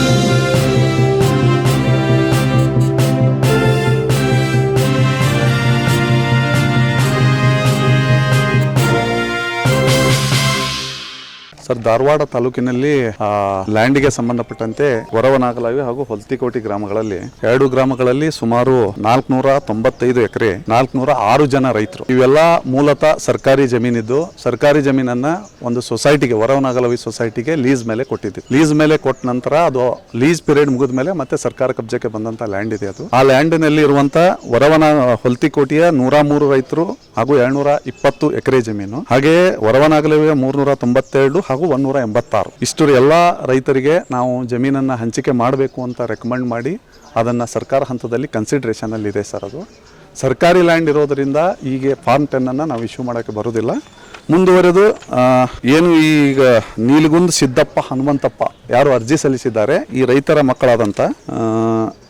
Thank you. Sir Dharwad ತಾಲೂಕಿನಲ್ಲಿ ಆ, ಲ್ಯಾಂಡ್ಗೆ ಸಂಬಂಧಪಟ್ಟಂತೆ ಹೊರವನಾಗಲಾವಿ ಹಾಗೂ ಹೊಲ್ತಿಕೋಟಿ ಗ್ರಾಮಗಳಲ್ಲಿ ಎರಡು ಗ್ರಾಮಗಳಲ್ಲಿ ಸುಮಾರು ನಾಲ್ಕುನೂರ ತೊಂಬತ್ತೈದು ಎಕರೆ ನಾಲ್ಕುನೂರ ಆರು ಜನ ರೈತರು. ಇವೆಲ್ಲ ಮೂಲತಃ ಸರ್ಕಾರಿ ಜಮೀನಿದ್ದು. ಸರ್ಕಾರಿ ಜಮೀನನ್ನ ಒಂದು ಸೊಸೈಟಿಗೆ ಹೊರವನಾಗಲಾವಿ ಸೊಸೈಟಿಗೆ ಲೀಸ್ ಮೇಲೆ ಕೊಟ್ಟಿದ್ದು ಲೀಸ್ ಮೇಲೆ ಕೊಟ್ಟ ನಂತರ ಅದು ಲೀಸ್ ಪೀರಿಯಡ್ ಮುಗಿದ ಮೇಲೆ ಮತ್ತೆ ಸರ್ಕಾರ ಕಬ್ಜಕ್ಕೆ ಬಂದಂತ ಲ್ಯಾಂಡ್ ಇದೆ ಅದು. ಆ ಲ್ಯಾಂಡಿನಲ್ಲಿ ಇರುವಂತ ವರವನ ಹೊಲ್ತಿಕೋಟಿಯ ನೂರ ಮೂರು ರೈತರು ಹಾಗೂ ಎರಡ್ನೂರ ಇಪ್ಪತ್ತು ಎಕರೆ ಜಮೀನು. ಹಾಗೆಯೇ ಹೊರವನಾಗಲವಿಯ ಮೂರ್ನೂರ ತೊಂಬತ್ತೆರಡು ಒಂದೂರ ಎಂಬತ್ತಾರು. ಇಷ್ಟು ಎಲ್ಲ ರೈತರಿಗೆ ನಾವು ಜಮೀನನ್ನು ಹಂಚಿಕೆ ಮಾಡಬೇಕು ಅಂತ ರೆಕಮೆಂಡ್ ಮಾಡಿ ಅದನ್ನು ಸರ್ಕಾರ ಹಂತದಲ್ಲಿ ಕನ್ಸಿಡ್ರೇಷನಲ್ಲಿದೆ ಸರ್ ಅದು. ಸರ್ಕಾರಿ ಲ್ಯಾಂಡ್ ಇರೋದರಿಂದ ಹೀಗೆ ಫಾರ್ಮ್ ಟೆನ್ನನ್ನು ನಾವು ಇಶ್ಯೂ ಮಾಡೋಕ್ಕೆ ಬರೋದಿಲ್ಲ. ಮುಂದುವರೆದು ಏನು ಈಗ ನೀಲಗುಂದ್ ಸಿದ್ದಪ್ಪ ಹನುಮಂತಪ್ಪ ಯಾರು ಅರ್ಜಿ ಸಲ್ಲಿಸಿದ್ದಾರೆ, ಈ ರೈತರ ಮಕ್ಕಳಾದಂಥ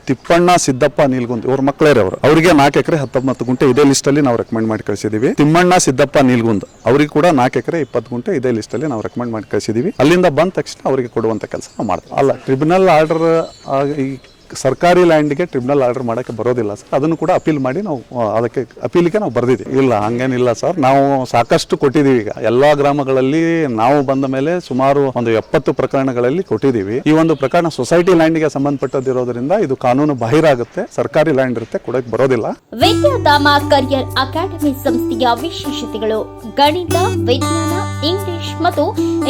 ತಿಪ್ಪಣ್ಣ ಸಿದ್ದಪ್ಪ ನೀಲ್ಗುಂದ್ ಇವ್ರ ಮಕ್ಕಳೇ ಅವರು. ಅವರಿಗೆ ನಾಲ್ಕು ಎಕರೆ ಹತ್ತೊಂಬತ್ತು ಗುಂಟೆ ಇದೇ ಲಿಸ್ಟ್ ಅಲ್ಲಿ ನಾವು ರೆಕಮೆಂಡ್ ಮಾಡಿ ಕಳಿಸಿದೀವಿ. ತಿಮ್ಮಣ್ಣ ಸಿದ್ದಪ್ಪ ನೀಲ್ಗುಂದ್, ಅವರಿಗೆ ಕೂಡ ನಾಲ್ಕು ಎಕರೆ ಇಪ್ಪತ್ತು ಗುಂಟೆ ಇದೇ ಲಿಸ್ಟ್ ಅಲ್ಲಿ ನಾವು ರೆಕಮೆಂಡ್ ಮಾಡಿ ಕಳಿಸಿದೀವಿ. ಅಲ್ಲಿಂದ ಬಂದ ತಕ್ಷಣ ಅವರಿಗೆ ಕೊಡುವಂತ ಕೆಲಸ ನಾವು ಮಾಡ್ತೀವಿ. ಅಲ್ಲ ಟ್ರಿಬ್ಯುನಲ್ ಆರ್ಡರ್ ಈ ಸರ್ಕಾರಿ ಲ್ಯಾಂಡ್ಗೆ ಟ್ರಿಬ್ಯುನಲ್ ಆರ್ಡರ್ ಮಾಡೋಕ್ಕೆ ಬರೋದಿಲ್ಲ ಸರ್. ಅದನ್ನು ಕೂಡ ಅಪೀಲ್ ಮಾಡಿ ನಾವು ಅದಕ್ಕೆ ಅಪೀಲಿಗೆ ನಾವು ಬರೆದಿದ್ದೀವಿ. ಇಲ್ಲ, ಹಂಗೇನಿಲ್ಲ ಸರ್. ನಾವು ಸಾಕಷ್ಟು ಕೊಟ್ಟಿದ್ದೀವಿ ಈಗ. ಎಲ್ಲ ಗ್ರಾಮಗಳಲ್ಲಿ ನಾವು ಬಂದ ಮೇಲೆ ಸುಮಾರು ಒಂದು ಎಪ್ಪತ್ತು ಪ್ರಕರಣಗಳಲ್ಲಿ ಕೊಟ್ಟಿದ್ದೀವಿ. ಈ ಒಂದು ಪ್ರಕರಣ ಸೊಸೈಟಿ ಲ್ಯಾಂಡ್ಗೆ ಸಂಬಂಧಪಟ್ಟದಿರೋದ್ರಿಂದ ಇದು ಕಾನೂನು ಬಾಹಿರಾಗುತ್ತೆ. ಸರ್ಕಾರಿ ಲ್ಯಾಂಡ್ ಇರುತ್ತೆ ಕೊಡಕ್ಕೆ ಬರೋದಿಲ್ಲ. ವಿದ್ಯಾಧಾಮ ಕರಿಯರ್ ಅಕಾಡೆಮಿ ಸಂಸ್ಥೆಯ ವಿಶೇಷತೆಗಳು ಗಣಿತ, ವಿಜ್ಞಾನ, ಇಂಗ್ಲಿಷ್ ಮತ್ತು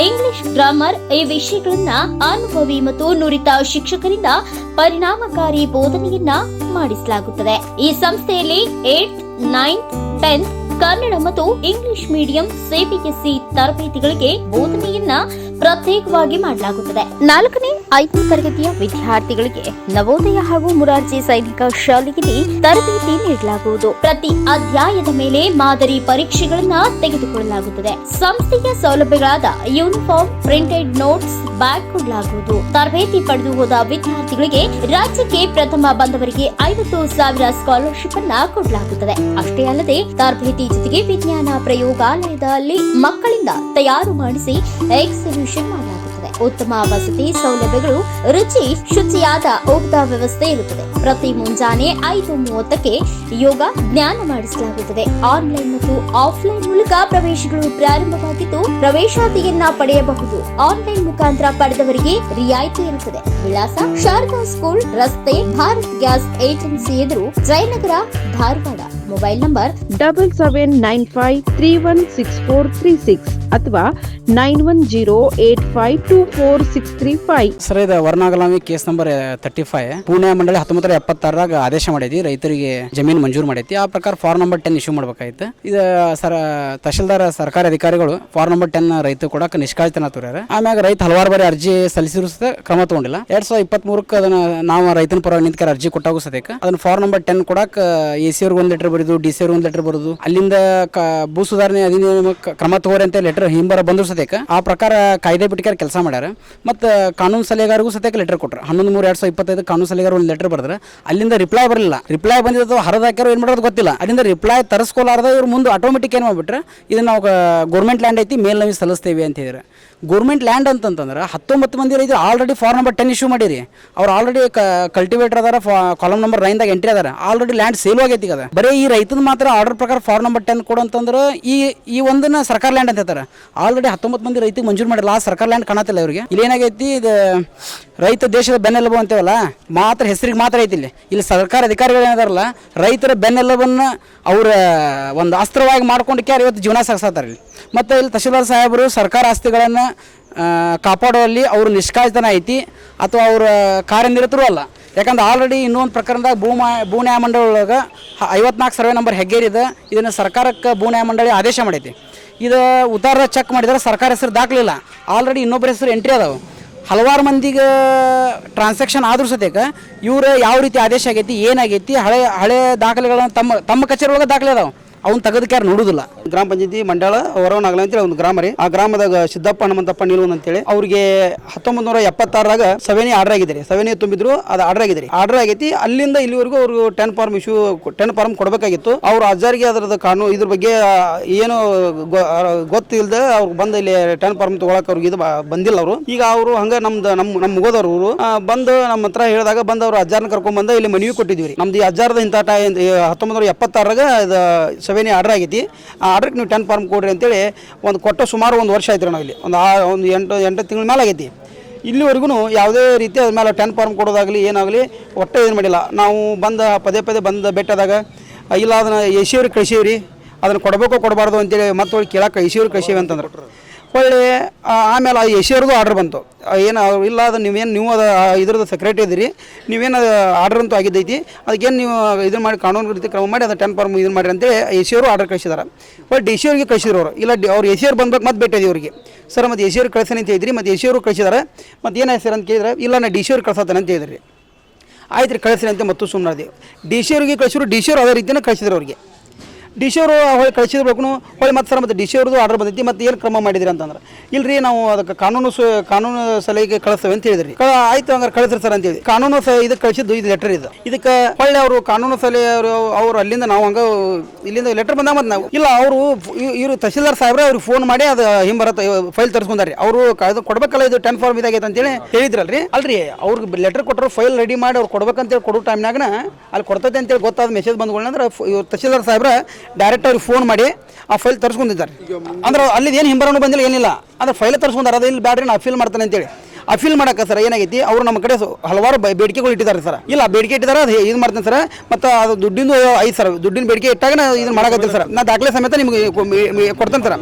ಇಂಗ್ಲಿಷ್ ಗ್ರಾಮರ್ ಈ ವಿಷಯಗಳನ್ನ ಅನುಭವಿ ಮತ್ತು ನುರಿತ ಶಿಕ್ಷಕರಿಂದ ಪರಿಣಾಮಕಾರಿ ಬೋಧನೆಯನ್ನ ಮಾಡಿಸಲಾಗುತ್ತದೆ. ಈ ಸಂಸ್ಥೆಯಲ್ಲಿ ಏಟ್ ನೈನ್ತ್ ಟೆಂತ್ ಕನ್ನಡ ಮತ್ತು ಇಂಗ್ಲಿಷ್ ಮೀಡಿಯಂ ಸಿಬಿಎಸ್ಇ ತರಬೇತಿಗಳಿಗೆ ಬೋಧನೆಯನ್ನ ಪ್ರತ್ಯೇಕವಾಗಿ ಮಾಡಲಾಗುತ್ತದೆ. ನಾಲ್ಕನೇ ಐದನೇ ತರಗತಿಯ ವಿದ್ಯಾರ್ಥಿಗಳಿಗೆ ನವೋದಯ ಹಾಗೂ ಮುರಾರ್ಜಿ ಸೈನಿಕ ಶಾಲೆಯಲ್ಲಿ ತರಬೇತಿ ನೀಡಲಾಗುವುದು. ಪ್ರತಿ ಅಧ್ಯಾಯದ ಮೇಲೆ ಮಾದರಿ ಪರೀಕ್ಷೆಗಳನ್ನ ತೆಗೆದುಕೊಳ್ಳಲಾಗುತ್ತದೆ. ಸಂಸ್ಥೆಯ ಸೌಲಭ್ಯಗಳಾದ ಯೂನಿಫಾರ್ಮ್, ಪ್ರಿಂಟೆಡ್ ನೋಟ್ಸ್, ಬ್ಯಾಗ್ ಕೊಡಲಾಗುವುದು. ತರಬೇತಿ ಪಡೆದು ಹೋದ ವಿದ್ಯಾರ್ಥಿಗಳಿಗೆ ರಾಜ್ಯಕ್ಕೆ ಪ್ರಥಮ ಬಂದವರಿಗೆ ಐವತ್ತು ಸಾವಿರ ಸ್ಕಾಲರ್ಶಿಪ್ ಅನ್ನ ಕೊಡಲಾಗುತ್ತದೆ. ಅಷ್ಟೇ ಅಲ್ಲದೆ, ತರಬೇತಿ ಜೊತೆಗೆ ವಿಜ್ಞಾನ ಪ್ರಯೋಗಾಲಯದಲ್ಲಿ ಮಕ್ಕಳಿಂದ ತಯಾರು ಮಾಡಿಸಿ ಎಕ್ಸಿಬಿಷನ್ ಮಾಡಲಾಗುತ್ತದೆ. ಉತ್ತಮ ವಸತಿ ಸೌಲಭ್ಯಗಳು, ರುಚಿ ಶುಚಿಯಾದ ಊಟದ ವ್ಯವಸ್ಥೆ ಇರುತ್ತದೆ. ಪ್ರತಿ ಮುಂಜಾನೆ ಐದು ಮೂವತ್ತಕ್ಕೆ ಯೋಗ ಜ್ಞಾನ ಮಾಡಿಸಲಾಗುತ್ತದೆ. ಆನ್ಲೈನ್ ಮತ್ತು ಆಫ್ಲೈನ್ ಮೂಲಕ ಪ್ರವೇಶಗಳು ಪ್ರಾರಂಭವಾಗಿದ್ದು, ಪ್ರವೇಶಾತಿಯನ್ನ ಪಡೆಯಬಹುದು. ಆನ್ಲೈನ್ ಮುಖಾಂತರ ಪಡೆದವರಿಗೆ ರಿಯಾಯಿತಿ ಇರುತ್ತದೆ. ವಿಳಾಸ ಶಾರದಾ ಸ್ಕೂಲ್, ರಸ್ತೆ, ಭಾರತ್ ಗ್ಯಾಸ್ ಏಜೆನ್ಸಿ ಎದುರು, Jayanagar, Dharwad. Mobile number double seven nine five three one six four three six ಅಥವಾ nine one zero eight five two four six three five. Sir ಇದು ವರ್ಣಾಗಲಾಮಿ case number thirty five Pune ಮಂಡಳಿ ಹತ್ತೊಂಬತ್ತರ ಎಪ್ಪತ್ತಾರರಾಗ ಆದೇಶ ಮಾಡೈತಿ ರೈತರಿಗೆ ಜಮೀನು ಮಂಜೂರು ಮಾಡೈತಿ ಆ ಪ್ರಕಾರ ಫಾರ್ಮ್ ನಂಬರ್ ಟೆನ್ ಇಶ್ಯೂ ಮಾಡಬೇಕಾಯ್ತು ಇದು ಸರ ತಹಶೀಲ್ದಾರ್ ಸರ್ಕಾರಿ ಅಧಿಕಾರಿಗಳು ಫಾರ್ಮ್ ನಂಬರ್ ಟೆನ್ ರೈತ ಕೊಡಕ್ಕೆ ನಿಷ್ಕಾಳಿತನ ತೋರ್ಯಾರ. ಆಮ್ಯಾಗ ರೈತ ಹಲವಾರು ಬಾರಿ ಅರ್ಜಿ ಸಲ್ಲಿಸಿರು ಸಹ ಕ್ರಮ ತಗೊಂಡಿಲ್ಲ. ಎರಡ್ ಸಾವಿರದ ಇಪ್ಪತ್ತ್ ಮೂರಕ್ಕೆ ಅದನ್ನ ನಾವು ರೈತನ ಪರವಾಗಿ ನಿಂತ್ಕಾರ ಅರ್ಜಿ ಕೊಟ್ಟಾಗೂ ಸದ್ಯಕ್ಕೆ. ಅದನ್ನ ಫಾರ್ಮ್ ನಂಬರ್ ಟೆನ್ ಕೊಡಕ್ಕೆ ಎ ಸಿ ಅವ್ರಿಗೆ ಒಂದು ಲೆಟರ್ ಬರೆದು ಡಿ ಸಿ ಒಂದು ಲೆಟರ್ ಬರೋದು, ಅಲ್ಲಿಂದ ಭೂ ಸುಧಾರಣೆ ಅಧಿನಿಯಮ ಕ್ರಮ ತಗೋರಿ ಅಂತ ಲೆಟರ್ ಹಿಂಬರ ಬಂದ್ರು ಸದ್ಯಕ್ಕೆ ಆ ಪ್ರಕಾರ ಕಾಯ್ದೆ ಬಿಟ್ಟಿಕಾರ ಕೆಲಸ ಮಾಡ್ಯಾರ. ಮತ್ತು, ಕಾನೂನು ಸಲಹೆಗಾರಿಗೂ ಸದ್ಯಕ್ಕೆ ಲೆಟರ್ ಕೊಟ್ಟರು ಹನ್ನೊಂದು ಮೂರು ಎರಡು ಸಾವಿರ ಇಪ್ಪತ್ತೈದು ಕಾನೂನು ಸಲಹೆಗಾರ ಒಂದು ಲೆಟರ್ ಬರೆದ್ರೆ, ಅಲ್ಲಿಂದ ರಿಪ್ಲೈ ಬರಲಿಲ್ಲ. ರಿಪ್ಲೈ ಬಂದಿದ್ದು ಹಾಕ್ಯಾರ ಏನು ಮಾಡೋದು ಗೊತ್ತಿಲ್ಲ. ಅಲ್ಲಿಂದ ರಿಪ್ಲೈ ತರಿಸ್ಕೊಲಾರ್ದ ಇವ್ರು ಮುಂದೆ ಆಟೋಮೆಟಿಕ್ ಏನು ಮಾಡಿಬಿಟ್ರೆ ಇದು ನಾವು ಗೌರ್ಮೆಂಟ್ ಲ್ಯಾಂಡ್ ಐತಿ ಮೇಲ್ ನಾವು ಸಲ್ಲಿಸ್ತೇವೆ ಅಂತ ಹೇಳಿದ್ರೆ. ಗೌರ್ಮೆಂಟ್ ಲ್ಯಾಂಡ್ ಅಂತಂತಂದ್ರೆ ಹತ್ತೊಂಬತ್ತು ಮಂದಿ ರೈತರು already for number ten issue ಮಾಡಿರಿ. ಅವ್ರು ಆಲ್ರೆಡಿ ಕಲ್ಟಿವೇಟರ್ ಅದಾರ ಕಾಲಮ್ ನಂಬರ್ ನೈನ್ದಾಗ ಎಂಟ್ರಿ ಅದಾರ. ಆಲ್ರೆಡಿ ಲ್ಯಾಂಡ್ ಸೇಲ್ ಆಗೈತಿ ಅದ. ಬರೀ ಈ ರೈತನ ಮಾತ್ರ ಆರ್ಡರ್ ಪ್ರಕಾರ ಫಾರ್ ನಂಬರ್ ಟೆನ್ ಕೊಡು ಅಂತಂದ್ರೆ ಈ ಈ ಒಂದನ್ನ ಸರ್ಕಾರ ಲ್ಯಾಂಡ್ ಅಂತ ಹೇಳ್ತಾರೆ. ಆಲ್ರೆಡಿ ಹತ್ತೊಂಬತ್ತು ಮಂದಿ ರೈತಿಗೆ ಮಂಜೂರು ಮಾಡಿಲ್ಲ, ಆ ಸರ್ಕಾರ ಲ್ಯಾಂಡ್ ಕಾಣತಿಲ್ಲ ಅವರಿಗೆ ಇಲ್ಲಿ ಏನಾಗೈತಿ, ಇದು ರೈತ ದೇಶದ ಬೆನ್ನೆಲುಬು ಅಂತೇವಲ್ಲ, ಮಾತ್ರ ಹೆಸರಿಗೆ ಮಾತ್ರ ಐತಿ ಇಲ್ಲಿ. ಇಲ್ಲಿ ಸರ್ಕಾರ ಅಧಿಕಾರಿಗಳು ಏನಾದಾರಲ್ಲ, ರೈತರ ಬೆನ್ನೆಲುಬನ್ನು ಅವರ, ಒಂದು ಅಸ್ತ್ರವಾಗಿ ಮಾಡ್ಕೊಂಡು ಕ್ಯಾರ ಇವತ್ತು ಜೀವನ ಸಾಗಿಸ್ತಾರೆ ಇಲ್ಲಿ. ಮತ್ತು ಇಲ್ಲಿ ತಹಶೀಲ್ದಾರ್ ಸಾಹೇಬರು ಸರ್ಕಾರ ಆಸ್ತಿಗಳನ್ನು ಕಾಪಾಡುವಲ್ಲಿ ಅವರು ನಿಷ್ಕಾಳತನ ಐತಿ ಅಥವಾ ಅವರ ಕಾರ್ಯನಿರತರು ಅಲ್ಲ. ಯಾಕಂದ್ರೆ ಆಲ್ರೆಡಿ ಇನ್ನೊಂದು ಪ್ರಕರಣದಾಗ ಭೂ ಭೂ ನ್ಯಾಯಮಂಡಳಿ ಒಳಗೆ ಐವತ್ನಾಲ್ಕು ಸರ್ವೆ ನಂಬರ್ ಹೆಗ್ಗೇರಿದೆ. ಇದನ್ನು ಸರ್ಕಾರಕ್ಕೆ ಭೂ ನ್ಯಾಯಮಂಡಳಿ ಆದೇಶ ಮಾಡೈತಿ. ಇದು ಉತ್ತಾರ ಚೆಕ್ ಮಾಡಿದ್ರೆ ಸರ್ಕಾರ ಹೆಸರು ದಾಖಲಿಲ್ಲ. ಆಲ್ರೆಡಿ ಇನ್ನೊಬ್ಬರ ಹೆಸರು ಎಂಟ್ರಿ ಅದಾವೆ. ಹಲವಾರು ಮಂದಿಗೆ ಟ್ರಾನ್ಸಾಕ್ಷನ್ ಆದರೂ ಸತೇಕ ಇವರು ಯಾವ ರೀತಿ ಆದೇಶ ಆಗೈತಿ ಏನಾಗೈತಿ ಹಳೆ ಹಳೆ ದಾಖಲೆಗಳನ್ನು ತಮ್ಮ ತಮ್ಮ ಕಚೇರಿ ಒಳಗೆ ದಾಖಲೆ ಅದಾವೆ. ಅವ್ನು ತೆಗೆದಕ್ಕೆ ಯಾರು ನೋಡುದಿಲ್ಲ. ಗ್ರಾಮ ಪಂಚಾಯತಿ ಮಂಡಳ ಹೊರವನಾಗಲ ಅಂತೇಳಿ ಒಂದು ಗ್ರಾಮ ರೀ. ಆ ಗ್ರಾಮದಾಗ ಸಿದ್ದಪ್ಪ ಹನುಮಂತಪ್ಪ ನಿಲ್ವನ್ ಅಂತೇಳಿ. ಅವ್ರಿಗೆ ಹತ್ತೊಂಬತ್ತು ನೂರ ಎಪ್ಪತ್ತಾರಾಗ ಸವೆನಿ ಆರ್ಡರ್ ಆಗಿದ್ದಾರೆ ಸವೆನಿ ತುಂಬಿದ್ರು, ಅದು ಆರ್ಡರ್ ಆಗಿದ್ದಾರೆ ಆರ್ಡರ್ ಆಗೈತಿ, ಅಲ್ಲಿಂದ ಇಲ್ಲಿವರೆಗೂ ಅವರು ten form issue, ten form ಕೊಡಬೇಕಾಗಿತ್ತು. ಅವ್ರ ಅಜ್ಜಾರಿಗೆ ಅದರದ ಕಾನೂನು, ಇದ್ರ ಬಗ್ಗೆ ಏನು ಗೊತ್ತಿಲ್ಲದೆ ಅವ್ರು ಬಂದು ಇಲ್ಲಿ ಟೆನ್ ಫಾರ್ಮ್ ತಗೊಳಕ್ ಅವ್ರಿಗೆ ಇದು ಬಂದಿಲ್ಲ ಅವರು. ಈಗ ಅವರು ಹಂಗ ನಮ್ದು ನಮ್ಮ ನಮ್ಮ ಮುಗೋದವ್ರು ಅವರು ಬಂದು ನಮ್ಮ ಹತ್ರ ಹೇಳಿದಾಗ ಬಂದು ಅವ್ರ ಅಜ್ಜಾರನ್ನ ಕರ್ಕೊಂಡ್ ಬಂದು ಇಲ್ಲಿ ಮನವಿ ಕೊಟ್ಟಿದ್ವಿ ನಮ್ದು ಈ ಅಜ್ಜಾರದ ಇಂಥ ಟೈ ಹತ್ತೊಂಬತ್ತು ನೂರ ಎಪ್ಪತ್ತಾರಾಗ ಸವೆನಿ ಆರ್ಡರ್ ಆಗೈತಿ ಆ ಆರ್ಡ್ರಿಗೆ ನೀವು ಟೆನ್ ಫಾರ್ಮ್ ಕೊಡ್ರಿ ಅಂತೇಳಿ ಒಂದು ಕೊಟ್ಟ ಸುಮಾರು ಒಂದು ವರ್ಷ ಆಯ್ತು ನಾವು ಇಲ್ಲಿ. ಒಂದು ಆ ಒಂದು ಎಂಟು ಎಂಟು ತಿಂಗಳ ಮೇಲೆ ಆಗೈತಿ ಇಲ್ಲಿವರೆಗೂ ಯಾವುದೇ ರೀತಿ ಅದ್ರ ಮೇಲೆ ಟೆನ್ ಫಾರ್ಮ್ ಕೊಡೋದಾಗಲಿ ಏನಾಗಲಿ ಒಟ್ಟೆ ಏನು ಮಾಡಿಲ್ಲ. ನಾವು ಬಂದ, ಪದೇ ಪದೇ ಬಂದ ಬೆಟ್ಟದಾಗ, ಇಲ್ಲ ಅದನ್ನು ಎಸಿಯವ್ರಿಗೆ ಕಳಿಸೀವ್ರಿ. ಅದನ್ನು ಕೊಡಬೇಕೋ ಕೊಡಬಾರ್ದು ಅಂತೇಳಿ ಮತ್ತೊಳಗೆ ಕೇಳಕ್ಕೆ ಎಸಿಯವ್ರಿಗೆ ಕಳಿಸೀವಿ ಅಂತಂದ್ರೆ. ಹೊಳ್ಳಿ ಆಮೇಲೆ ಆ ಯಶಿಯರ್ದು ಆರ್ಡ್ರ್ ಬಂತು. ಏನು ಇಲ್ಲ ಅದು ನೀವೇನು, ನೀವು ಅದು ಇದ್ರದ್ದು ಸೆಕ್ರೆಟರಿ ಇದ್ದೀರಿ ನೀವೇನು ಆರ್ಡ್ರ್ ಅಂತೂ ಆಗಿದ್ದೈತಿ. ಅದಕ್ಕೇನು ನೀವು ಇದನ್ನು ಮಾಡಿ, ಕಾನೂನು ರೀತಿ ಕ್ರಮ ಮಾಡಿ, ಅದು ಟೆನ್ ಫಾರ್ಮ್ ಇದನ್ನು ಮಾಡಿ ಅಂತೇಳಿ ಯಶಿಯವರು ಆರ್ಡರ್ ಕಳಿಸಿದಾರೆ. ಬಟ್ ಡಿ ಸಿ ಅವ್ರಿಗೆ ಕಳಿಸಿದ್ರು ಅವರು. ಇಲ್ಲ, ಡಿ, ಅವ್ರು ಯಶಿಯರ್ ಬಂದ್ಬೇಕು ಮತ್ತೆ ಭೇಟಿ ಅವ್ರಿಗೆ. ಸರ್ ಮತ್ತು ಎಸಿಯವ್ರು ಕಳಿಸೋಣ ಅಂತ ಹೇಳಿದ್ರಿ ಮತ್ತು ಯಶಿಯವರು ಕಳಿಸಿದಾರೆ. ಮತ್ತು ಏನು ಸರ್ ಅಂತ ಕೇಳಿದ್ರೆ, ಇಲ್ಲ ನಾನು ಡಿ ಸಿ ಅಂತ ಹೇಳಿದ್ರಿ. ಆಯ್ತು ರೀ ಕಳಿಸ್ರಿ ಅಂತ ಮತ್ತು ಸುಮ್ಮನೆ ಅದೇ ಡಿ ಸಿ ಅವ್ರಿಗೆ ಕಳಿಸಿದ್ರು ಡಿ ಸಿ ಅವ್ರು ಅದೇ ರೀತಿಯೇ ಕಳಿಸಿದ್ರು ಅವ್ರಿಗೆ. ಡಿ ಸಿ ಅವರು ಹೊಳ್ಳಿ ಕಳಿಸಿದ್ಬೇಕು ಹೊಳೆ ಮತ್ತೆ ಸರ್ ಮತ್ತು ಡಿ ಸಿ ಅವ್ರದ್ದು ಆರ್ಡರ್ ಬಂದೈತಿ ಮತ್ತೆ ಏನು ಕ್ರಮ ಮಾಡಿದ್ರಿ ಅಂತಂದ್ರೆ. ಇಲ್ರಿ ನಾವು ಅದಕ್ಕೆ ಕಾನೂನು ಸು, ಕಾನೂನು ಸಲಹೆಗೆ ಕಳಿಸ್ತೇವೆ ಅಂತ ಹೇಳಿದ್ರಿ. ಆಯ್ತು ಹಂಗಾರೆ ಕಳಿಸ್ರಿ ಸರ್ ಅಂತೇಳಿ. ಕಾನೂನು ಸ ಇದಕ್ಕೆ ಕಳಿಸಿದ್ದು ಇದು ಲೆಟರ್ ಇದು. ಇದಕ್ಕೆ ಹೊಳ್ಳಿ ಅವರು ಕಾನೂನು ಸಲಹೆ ಅವರು, ಅವ್ರು ಅಲ್ಲಿಂದ ನಾವು ಹಂಗೆ, ಇಲ್ಲಿಂದ ಲೆಟರ್ ಬಂದಾಗ ಮತ್ತು ನಾವು. ಇಲ್ಲ, ಅವರು ಇವರು ತಹಸೀಲ್ದಾರ್ ಸಾಹೇಬ್ರೆ ಅವ್ರಿಗೆ ಫೋನ್ ಮಾಡಿ ಅದು ಹಿಂಬರತ್ತ ಫೈಲ್ ತರಿಸ್ಕೊಂಡ್ರಿ. ಅವರು ಅದು ಕೊಡಬೇಕಲ್ಲ, ಇದು ಟೆನ್ ಫಾರ್ಮ್ ಇದಾಗೈತೆ ಅಂತೇಳಿ ಹೇಳಿದ್ರಲ್ರಿ. ಅಲ್ರಿ, ಅವ್ರಿಗೆ ಲೆಟರ್ ಕೊಟ್ಟರು ಫೈಲ್ ರೆಡಿ ಮಾಡಿ ಅವ್ರು ಕೊಡ್ಬೇಕಂತೇಳಿ ಕೊಡೋ ಟೈಮ್ನಾಗ ಅಲ್ಲಿ ಕೊಡ್ತೈತೆ ಅಂತೇಳಿ ಗೊತ್ತಾದ ಮೆಸೇಜ್ ಬಂದ್ಗಳಂದ್ರೆ ಇವ್ರು ತಹಸೀಲ್ದಾರ್ ಸಾಹೇಬ್ರ ಡೈರೆಕ್ಟ್ ಅವ್ರಿಗೆ ಫೋನ್ ಮಾಡಿ ಆ ಫೈಲ್ ತರಿಸ್ಕೊಂಡಿದ್ದಾರೆ. ಅಂದ್ರೆ ಅಲ್ಲಿ ಏನು ಹಿಂಬರನು ಬಂದಿಲ್ಲ, ಏನಿಲ್ಲ. ಅಂದ್ರೆ ಫೈಲ್ ತರಿಸ್ಕೊಂಡಾರ ಅದು ಇಲ್ಲಿ ಬ್ಯಾಡ್ರಿ ನಾ ಅಫೀಲ್ ಮಾಡ್ತಾನೆ ಅಂತೇಳಿ. ಅಫೀಲ್ ಮಾಡಕ್ಕೆ ಸರ್ ಏನಾಗೈತಿ, ಅವರು ನಮ್ಮ ಕಡೆ ಹಲವಾರು ಬೇಡಿಕೆಗಳು ಇಟ್ಟಿದ್ದಾರೆ ಸರ್. ಇಲ್ಲ, ಬೇಡಿಕೆ ಇಟ್ಟಿದ್ದಾರೆ, ಅದು ಇದು ಮಾಡ್ತೀನಿ ಸರ್. ಮತ್ತು ಅದು ದುಡ್ಡಿಂದು ಐದು ಸರ್ ದುಡ್ಡಿನ ಬೇಡಿಕೆ ಇಟ್ಟಾಗ ಇದನ್ನು ಮಾಡಕತ್ತೀನಿ ಸರ್. ನಾ ದಾಖಲೆ ಸಮೇತ ನಿಮಗೆ ಕೊಡ್ತೇನೆ ಸರ್.